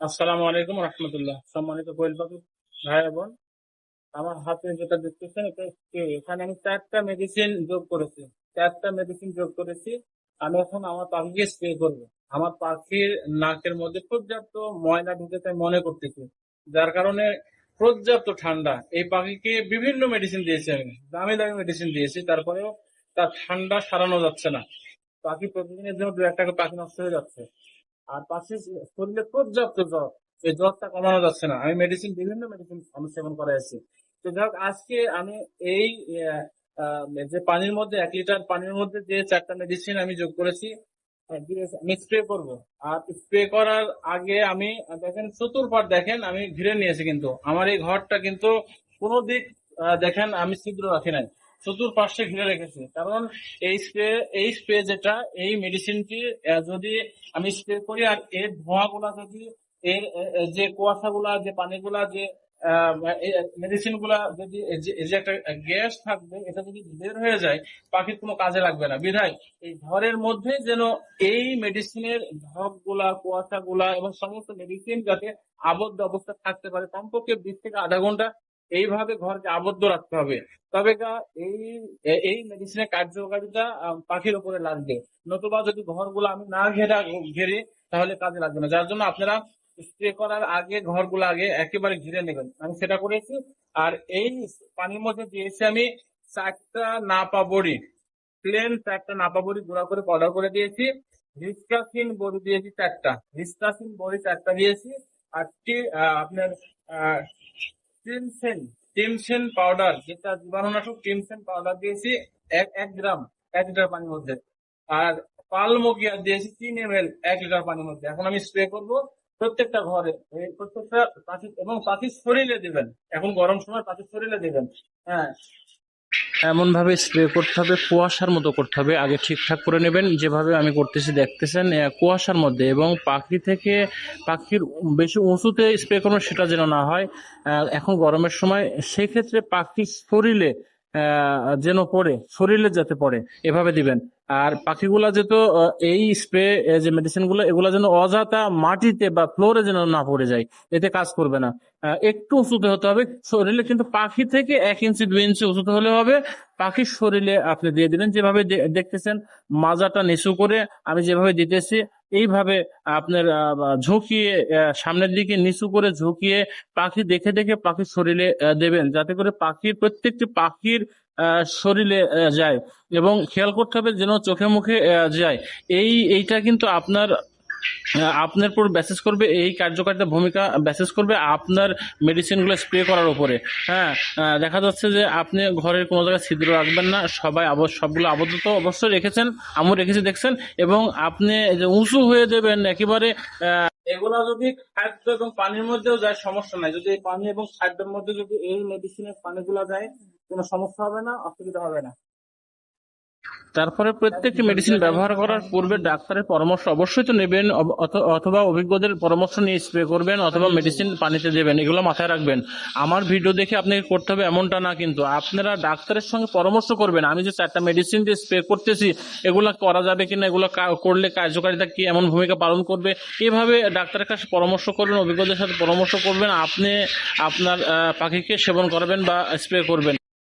আসসালামু আলাইকুম রহমতুল্লাহ। সম্মানিত ভাই বোন, আমার হাতে যেটা দেখতেছেন এখানে আমি চারটা মেডিসিন যোগ করেছি। চারটা মেডিসিন যোগ করেছি। আমি এখন আমার পাখিকে স্প্রে করব। আমার পাখির নাকের মধ্যে পর্যাপ্ত ময়লা ঢুকে তাই মনে করতেছি। যার কারণে পর্যাপ্ত ঠান্ডা। এই পাখিকে বিভিন্ন মেডিসিন দিয়েছি আমি। দামি দামি মেডিসিন দিয়েছি। তারপরেও তার ঠান্ডা সারানো যাচ্ছে না। পাখি প্রতিদিনের জন্য দু একটা পাখি নষ্ট হয়ে যাচ্ছে। আর পাখির শরীরে পর্যাপ্ত জ্বর এই জ্বরটা কমানো যাচ্ছে না। আমি মেডিসিন বিভিন্ন মেডিসিন আমি সেবন করে আছি। তো যাই আজকে আমি এই যে পানির মধ্যে, এক লিটার পানির মধ্যে যে চারটা মেডিসিন আমি যোগ করেছি আমি স্প্রে করব। আর স্প্রে করার আগে আমি, দেখেন, চতুর্পাট দেখেন, আমি ঘিরে নিয়েছি কিন্তু। আমার এই ঘরটা কিন্তু কোনো দিক দেখেন, আমি ছিদ্র রাখি নাই। চতুর্পাশে ঘিরে রেখেছে। কারণ এই স্প্রে এই স্প্রে যেটা, এই মেডিসিনটি যদি আমি স্প্রে করি আর এর ধোঁয়াগুলা যদি, এর যে কুয়াশাগুলা, যে পানিগুলা, যে মেডিসিনগুলা যদি যে একটা গ্যাস থাকবে, এটা যদি বের হয়ে যায়, পাখির কোনো কাজে লাগবে না। বিধায় এই ঘরের মধ্যে যেন এই মেডিসিনের ধপগুলা কুয়াশা গুলা এবং সমস্ত মেডিসিন যাতে আবদ্ধ অবস্থা থাকতে পারে, কমপক্ষে বিশ থেকে আধা ঘণ্টা এইভাবে ঘরকে আবদ্ধ রাখতে হবে। তবে এই এই মেডিসিনের কার্যকারিতা পাখির উপরে লাগবে। নতুবা যদি ঘরগুলো আমি না ঘেরা, ঘেরি, তাহলে কাজে লাগবে না। যার জন্য আপনারা স্প্রে করার আগে ঘরগুলো আগে একেবারে ঘিরে নেবেন। আমি সেটা করেছি। আর এই পানির মধ্যে দিয়েছি আমি চারটা নাপা বড়ি। প্লেন চারটা নাপা বড়ি গুঁড়া করে পাউডার করে দিয়েছি। রিস্কাসিন বড়ি দিয়েছি চারটা। রিস্কাসিন বড়ি চারটা দিয়েছি। আর আপনার টিমসেন টিমসেন পাউডার যেটা জীবাণুনাশক টিমসেন পাউডার দিয়েছি, এক এক গ্রাম, এক লিটার পানির মধ্যে। আর পালমোগিয়া দিয়েছি তিন এম এল এক লিটার পানির মধ্যে। এখন আমি স্প্রে করব প্রত্যেকটা ঘরে। প্রত্যেকটা পাখি এবং পাখির শরীরে দেবেন। এখন গরম সময় পাখির শরীরে দেবেন। হ্যাঁ। এমন ভাবে স্প্রে করতে হবে, কুয়াশার মতো করতে হবে। আগে ঠিকঠাক করে নেবেন, যেভাবে আমি করতেছি দেখতেছেন কুয়াশার মধ্যে এবং পাখি থেকে, পাখির বেশি উঁচুতে স্প্রে করুন, সেটা যেন না হয়। এখন গরমের সময়, সেক্ষেত্রে পাখি শরীরে যেন পড়ে, শরীরে যাতে পড়ে, এভাবে দিবেন। আর পাখিগুলা যেত এই স্প্রে যে মেডিসিনগুলো, এগুলা যেন অযথা মাটিতে বা ফ্লোরে যেন না পড়ে যায়, এতে কাজ করবে না। একটু উঁচুতে হতে হবে, শরীরে কিন্তু পাখি থেকে এক ইঞ্চি দুই ইঞ্চি উঁচুতে হলে হবে। পাখির শরীরে আপনি দিয়ে দিলেন, যেভাবে দেখতেছেন, মাজাটা নিচু করে আমি যেভাবে দিতেছি, এইভাবে আপনার ঝুঁকিয়ে সামনের দিকে নিচু করে ঝুঁকিয়ে পাখি দেখে দেখে পাখির শরীরে দেবেন। যাতে করে পাখির, প্রত্যেকটি পাখির শরীরে যায়। এবং খেয়াল করতে হবে যেন চোখে মুখে যায়। এই, এইটা কিন্তু আপনার আপনার উপর ব্যাসেস করবে, এই কার্যকারিতা ভূমিকা ব্যাসেস করবে আপনার মেডিসিনগুলো স্প্রে করার উপরে। হ্যাঁ দেখা যাচ্ছে যে আপনি ঘরের কোনো জায়গায় ছিদ্র রাখবেন না, সবাই সবগুলো আবদ্ধ তো অবশ্যই রেখেছেন, আমিও রেখেছি, দেখছেন। এবং আপনি যে উঁচু হয়ে দেবেন একেবারে এগুলা যদি খাদ্য এবং পানির মধ্যেও যায়, সমস্যা নাই। যদি পানি এবং খাদ্যের মধ্যে যদি এই মেডিসিনের পানিগুলা যায়, কোনো সমস্যা হবে না, অসুবিধা হবে না। তারপরে প্রত্যেকটি মেডিসিন ব্যবহার করার পূর্বে ডাক্তারের পরামর্শ অবশ্যই তো নেবেন অথবা অভিজ্ঞদের পরামর্শ নিয়ে স্প্রে করবেন অথবা মেডিসিন পানিতে দেবেন, এগুলো মাথায় রাখবেন। আমার ভিডিও দেখে আপনাকে করতে হবে এমনটা না কিন্তু, আপনারা ডাক্তারের সঙ্গে পরামর্শ করবেন, আমি যে চারটা মেডিসিন দিয়ে স্প্রে করতেছি, এগুলো করা যাবে কিনা, এগুলো করলে কার্যকারিতা কি, এমন ভূমিকা পালন করবে, এভাবে ডাক্তারের কাছে পরামর্শ করবেন, অভিজ্ঞদের সাথে পরামর্শ করবেন, আপনি আপনার পাখিকে সেবন করাবেন বা স্প্রে করবেন।